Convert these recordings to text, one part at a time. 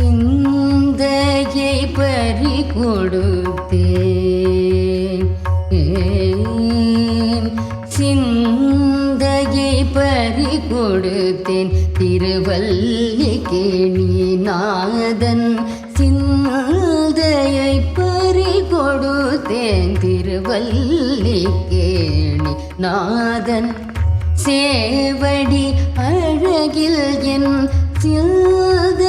சிந்தையை பறி கொடுத்தேன். சிந்தையை பறி கொடுத்தேன். திருவல்லிக்கேணி நாதன் சிந்தையை பறி கொடுத்தேன். திருவல்லிக்கேணி நாதன் சேவடி அழகில் என் சிந்த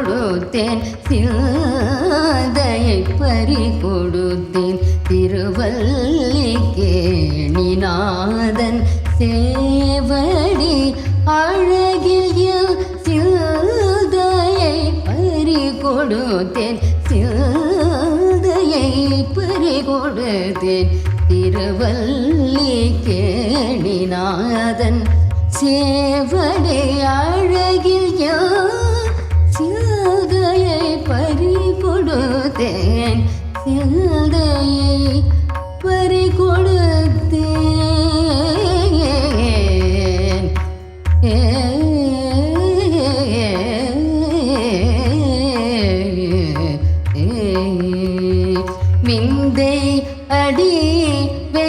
கொடுத்தேன். சிந்தையை பறி கொடுத்தேன். திருவல்லி கேணிநாதன் சேவடி அழகில் சிந்தையை பறி கொடுத்தேன். சிந்தையை பறி கொடுத்தேன். திருவல்லி கேணிநாதன் சேவடி அழகில் யோ கொடுத்தேன் பறி கொடுத்தேன் விந்தை அடி வே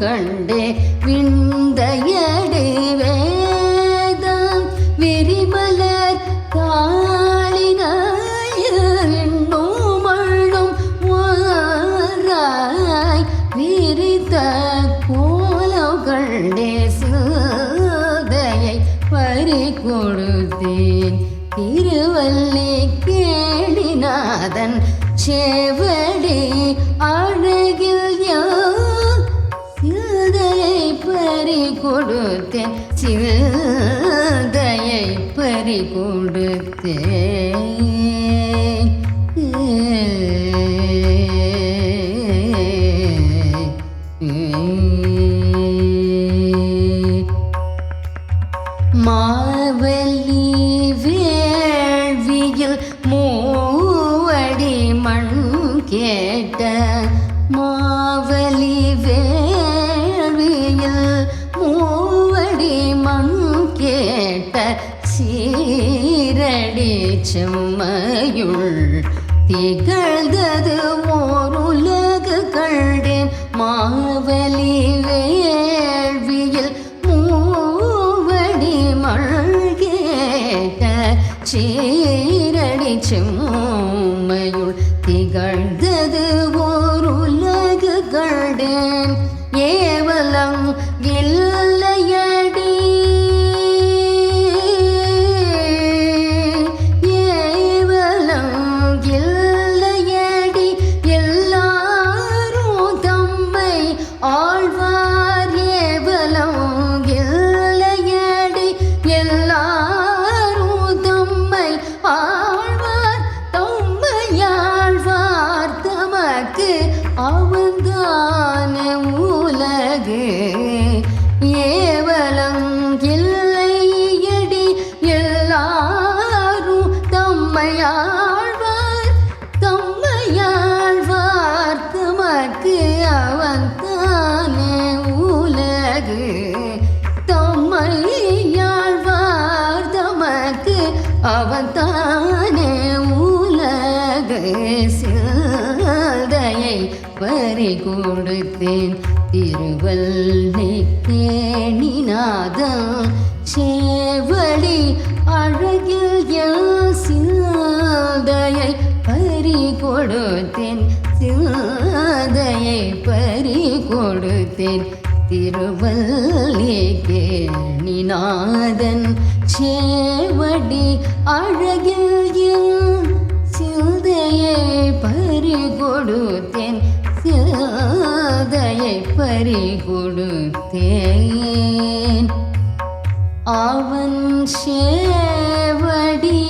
கண்டே விந்தையடி வேதம் விரிமலர் தாளினையில் வாராய். விரித்த கோலம் கண்டே சோதையை பறி கொடுத்தேன் திருவள்ளி கேளிநாதன் சேவடி கொடுத்தேன். சிறுதையை பறி கொடுத்தேன். மாவலி வேள்வியில் மூவடி மண் கேட்ட மாவலி நீரடி செம்மையுள் திகழ்ந்தது ஓர் உலகு கண்டேன். மாவலி வேள்வியில் மூவடி மழ்கேட்ட சீரடி செம்மையுள் ஆழ்வார் தம்மை ஆழ்வார் அவன் தானே உலகு. தம்மையாழ்வார் தமக்கு அவன் தான் பறி கொடுத்தேன் திருவல்லிக்கேணிநாதம் சேவடி அழகில் சிந்தையை பறி கொடுத்தேன் சிந்தையை பறி கொடுத்தேன் திருவல்லிக்கேணிநாதன் சேவடி அழகில் சிந்தையை பறி கொடுத்தேன் காதையை பறி கொடுத்தேன். அவன் சேவடி